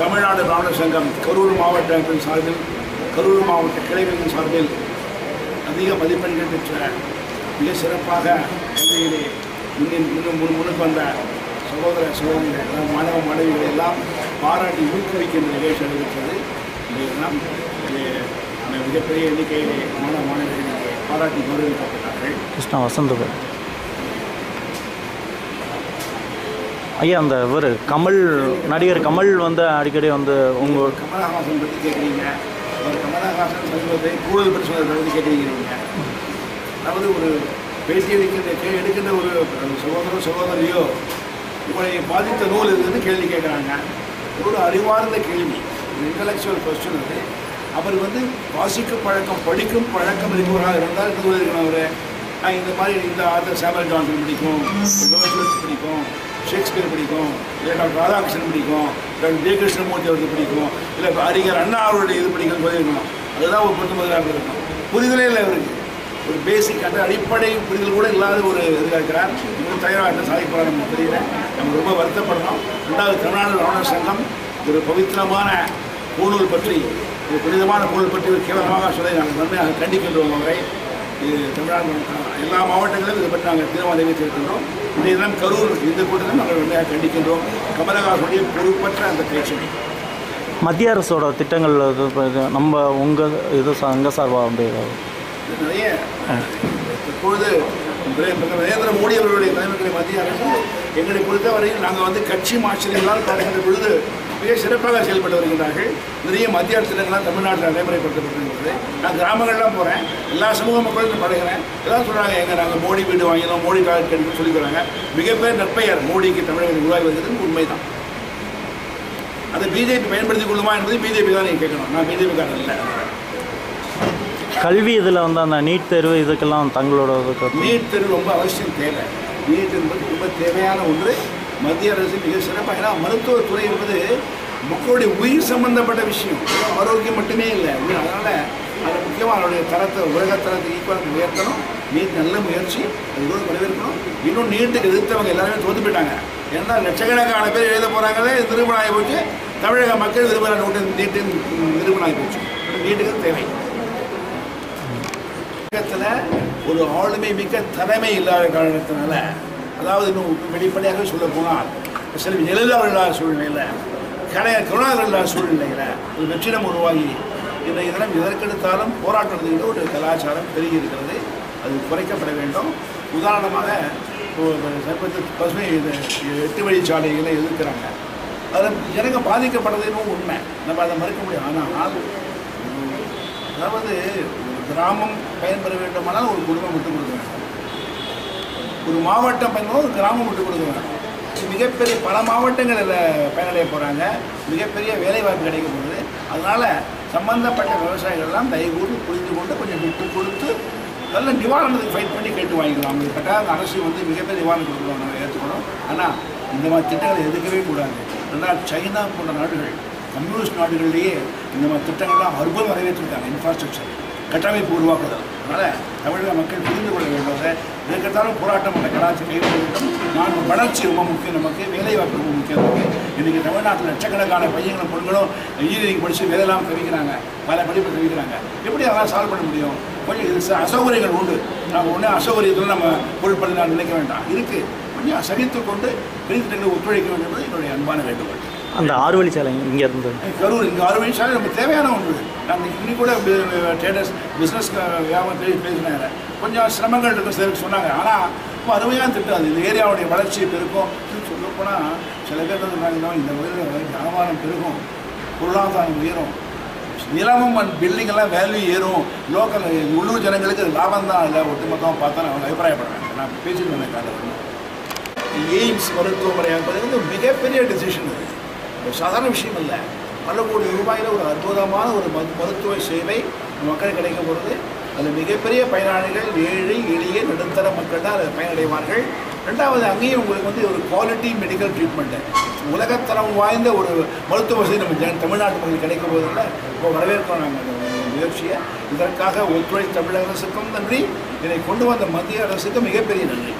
தமிழ்நாடு பிராமண சங்கம் கரூர் மாவட்டத்தின் சார்பில் கரூர் மாவட்ட கிளைகளின் சார்பில் அதிக மதிப்பெண்கள் பெற்ற மிக சிறப்பாக கல்வியிலே முன்னின் முன்னும் முன் முன்னுக்கு வந்த சகோதர சகோதரிகள் மாணவ மாணவிகளை எல்லாம் பாராட்டி ஊக்குவிக்கின்ற நிகழ்ச்சி நடைபெற்றது. இதையெல்லாம் அந்த மிகப்பெரிய எண்ணிக்கையிலே மாணவ மாணவிகள் பாராட்டி கௌரவிக்கப்பட்டார்கள். கிருஷ்ணா வசந்தபுரம். ஐயா அந்த இவர் கமல் நடிகர் கமல் வந்து அடிக்கடி வந்து உங்கள் கமலஹாசன் பற்றி கேட்குறீங்க கமலஹாசன் சமீபத்தை கூடுதல் பற்றி சொன்னதை பற்றி கேட்டிருக்கிறீங்க அதாவது ஒரு பேசி எடுக்கின்ற கே எடுக்கின்ற ஒரு சகோதர சகோதரியோ உங்களை பாதித்த நூல் இருக்குன்னு கேள்வி கேட்குறாங்க. ஒரு அறிவார்ந்த கேள்வி. இன்டலெக்சுவல் கொஸ்டின் அது. அவர் வந்து வாசிக்கும் பழக்கம் படிக்கும் பழக்கம் இருப்பவராக இருந்தால் இந்த நூல் அவர்? நான் இந்த மாதிரி இந்த ஆத்தர் சாமுவல் ஜான்சன் பிடிக்கும் பிடிக்கும். ஷேக்ஸ்பியர் பிடிக்கும் இல்லை டாக்டர் ராதாகிருஷ்ணன் பிடிக்கும் டாக்டர் ஜெய கிருஷ்ணமூர்த்தி அவருக்கு பிடிக்கும் இல்லை அறிஞர் அண்ணா அவருடைய இது பிடிக்கும் சொல்லியிருக்கணும். அதுதான் ஒரு பொறுத்த முதலாக இருக்கும் புரிதலே இல்லை அவருக்கு. ஒரு பேசிக் அந்த அடிப்படை புரிதல் கூட இல்லாத ஒரு இதில் இருக்கிறார். இன்னும் தயாராக சாதிப்பார் நம்ம தெரியல. நம்ம ரொம்ப வருத்தப்படணும். ரெண்டாவது தமிழ்நாடு ராவணர் சங்கம் ஒரு பவித்திரமான பூணூல் பற்றி ஒரு புனிதமான பூணூல் பற்றி ஒரு கேவலமாக சொல்லி நாங்கள் நன்மையாக கண்டிக்கின்றோம் அவரை. இது தமிழ்நாடு எல்லா மாவட்டங்களிலும் இதை பற்றி நாங்கள் தீர்மானம் நிறைவேற்றிருக்கின்றோம் இன்றைய தினம் கரூர் இந்த கூட்டத்தில் நாங்கள் உண்மையாக கண்டிக்கின்றோம். கமலஹாசனுடைய பொறுப்பற்ற அந்த பேச்சினை மத்திய அரசோட திட்டங்கள் நம்ம உங்கள் இது சங்க சார்பாக வந்து நிறைய இப்பொழுது நரேந்திர மோடி அவர்களுடைய தலைமைகளை மத்திய அரசு எங்களை பொறுத்தவரையில் நாங்கள் வந்து கட்சி மாற்றங்களால் பார்க்கின்ற பொழுது மிக சிறப்பாக செயல்பட்டு வருகிறார்கள் நிறைய மத்திய திட்டங்கள்லாம் தமிழ்நாட்டில் நடைமுறைப்படுத்தப்பட்டிருக்கிறது நான் கிராமங்கள்லாம் போகிறேன் எல்லா சமூக மக்களும் பழகிறேன். எல்லாம் சொல்கிறாங்க எங்க நாங்கள் மோடி வீடு வாங்கினோம் மோடி கார் கிடைக்கும் சொல்லிக்கிறாங்க. மிகப்பெரிய நற்பெயர் மோடிக்கு தமிழகம் உருவாகி வருகிறது உண்மைதான். அதை பிஜேபி பயன்படுத்திக் கொள்ளுமா என்பது பிஜேபி தான் நீங்கள் கேட்கணும். நான் பிஜேபிக்காரன் இல்லை. கல்வி இதில் வந்து அந்த நீட் தேர்வு இதுக்கெல்லாம் தங்களோட நீட் தேர்வு ரொம்ப அவசியம் தேவை. நீட் என்பது ரொம்ப தேவையான ஒன்று. மத்திய அரசு மிக சிறப்பாக ஏன்னா மருத்துவத்துறை என்பது மக்களுடைய உயிர் சம்பந்தப்பட்ட விஷயம். ஆரோக்கியம் மட்டுமே இல்லை. அதனால் அது முக்கியமாக அதனுடைய தரத்தை உலக தரத்தை ஈக்குவலாக உயர்த்தணும். நீட் நல்ல முயற்சி. அது கூட வரவேற்கணும். இன்னும் நீட்டுக்கு எதிர்த்தவங்க எல்லாருமே தோத்து போயிட்டாங்க. ஏன்னா லட்சக்கணக்கான பேர் எழுத போகிறாங்களே திருமணம் போச்சு. தமிழக மக்கள் திருமணம் நோட்டு நீட்டு நிரூபணம் போச்சு. நீட்டுக்கு தேவை. ஒரு ஆளுமை மிக்க தலைமை இல்லாத காரணத்தினால அதாவது இன்னும் வெளிப்படையாக சொல்ல போனால் செல்வி ஜெயலலிதா இல்லாத சூழ்நிலையில் கலைஞர் கருணாகரன் இல்லாத சூழ்நிலையில் ஒரு வெற்றிடம் உருவாகி இன்றைய தினம் எதற்கெடுத்தாலும் போராட்டத்துக்கு ஒரு கலாச்சாரம் பெருகி இருக்கிறது. அது குறைக்கப்பட வேண்டும். உதாரணமாக சமீபத்தில் பசுமை எட்டு வழிச்சாலைகளை எதிர்க்கிறாங்க. அதில் ஜனங்க பாதிக்கப்படுறதுன்னு உண்மை. நம்ம அதை மறுக்க முடியும். ஆனால் அதாவது கிராமம் பயன்பெற வேண்டுமானால் ஒரு குடும்பம் விட்டு கொடுக்க வேண்டும். ஒரு மாவட்டம் பயணம் ஒரு கிராமம் விட்டு கொடுக்குறாங்க மிகப்பெரிய பல மாவட்டங்கள் இதில் பயனடைய போகிறாங்க மிகப்பெரிய வேலைவாய்ப்பு கிடைக்க போகுது. அதனால் சம்பந்தப்பட்ட விவசாயிகள்லாம் தயவுகூர்ந்து புரிந்து கொண்டு கொஞ்சம் விட்டு கொடுத்து நல்ல நிவாரணத்துக்கு ஃபைட் பண்ணி கேட்டு வாங்கிக்கலாம். அவங்களுக்கு அந்த அரசு வந்து மிகப்பெரிய நிவாரணம் கொடுக்கணும். நம்ம ஏற்றுக்கணும் ஆனால் இந்த மாதிரி திட்டங்களை எதுக்கவே கூடாது. ரெண்டாவது சைனா போன்ற நாடுகள் கம்யூனிஸ்ட் நாடுகளிலேயே இந்த மாதிரி திட்டங்கள்லாம் அற்புதம் வரவேற்றிருக்காங்க. இன்ஃப்ராஸ்ட்ரக்சர் கட்டமைப்பு உருவாக்குதல். அதனால் தமிழக மக்கள் புரிந்து கொள்ள வேண்டும் இதற்கெடுத்தாலும் போராட்டம் அந்த கலாச்சாரம் கைவிட வேண்டும் நான் வளர்ச்சி ரொம்ப முக்கியம் நமக்கு வேலைவாய்ப்பு ரொம்ப முக்கியம் நமக்கு. இன்றைக்கி தமிழ்நாட்டில் லட்சக்கணக்கான பையங்களும் பொண்களும் இன்ஜினியரிங் படித்து வேலையெல்லாம் தெரிவிக்கிறாங்க பல படிப்பு தெரிவிக்கிறாங்க எப்படி அதெல்லாம் சால்வ் பண்ண முடியும்? கொஞ்சம் இது அசௌகரியங்கள் உண்டு. நம்ம ஒன்றே அசௌகரியத்தில் நம்ம பொருட்படுத்த நான் நினைக்க வேண்டாம். இருக்குது கொஞ்சம் சகித்து கொண்டு ஒத்துழைக்க வேண்டும் என்பது என்னுடைய அன்பான வேண்டுகோள். அந்த ஆறு இங்கே இருந்து. கரூர் இங்கே அறுபது சாலை நமக்கு தேவையான ஒன்று. நான் இன்னைக்கு கூட ட்ரேடர்ஸ் பிஸ்னஸ் வியாபாரம் பேசினாங்க கொஞ்சம் சிரமங்கள் இருக்கும் சொன்னாங்க. ஆனால் ரொம்ப அருமையான திட்டம் அது இந்த ஏரியாவுடைய வளர்ச்சி பெருக்கும் சொல்ல போனால் சில பேர் சொன்னாங்க இந்த வகையில் வியாபாரம் பெருகும். பொருளாதாரம் உயரும். நிலமும் அண்ட் பில்டிங் எல்லாம் வேல்யூ ஏறும். லோக்கல் உள்ளூர் ஜனங்களுக்கு லாபம் தான் இல்லை ஒட்டுமொத்தமாக பார்த்தா நான் அவங்க அபிப்பிராயப்படுறாங்க. நான் பேசிட்டு வந்தேன் காலையில் எய்ம்ஸ் மருத்துவமனை என்பது வந்து மிகப்பெரிய டெசிஷன் இருக்குது சாதாரண விஷயம் இல்லை பல கோடி ரூபாயில் ஒரு அற்புதமான ஒரு மருத்துவ சேவை மக்கள் கிடைக்க போகிறது. அதில் மிகப்பெரிய பயனாளிகள் ஏழை எளிய நடுத்தர மக்கள் தான் அதில் பயனடைவார்கள். ரெண்டாவது அங்கேயும் உங்களுக்கு வந்து ஒரு குவாலிட்டி மெடிக்கல் ட்ரீட்மெண்ட்டு உலகத்தரம் வாய்ந்த ஒரு மருத்துவ வசதி நம்ம தமிழ்நாட்டு மக்களுக்கு கிடைக்கும் போதில் இப்போ வரவேற்கிறோம் நாங்கள் முயற்சியை. இதற்காக ஒத்துழைப்பு தமிழக அரசுக்கும் நன்றி. இதை கொண்டு வந்த மத்திய அரசுக்கு மிகப்பெரிய நன்றி.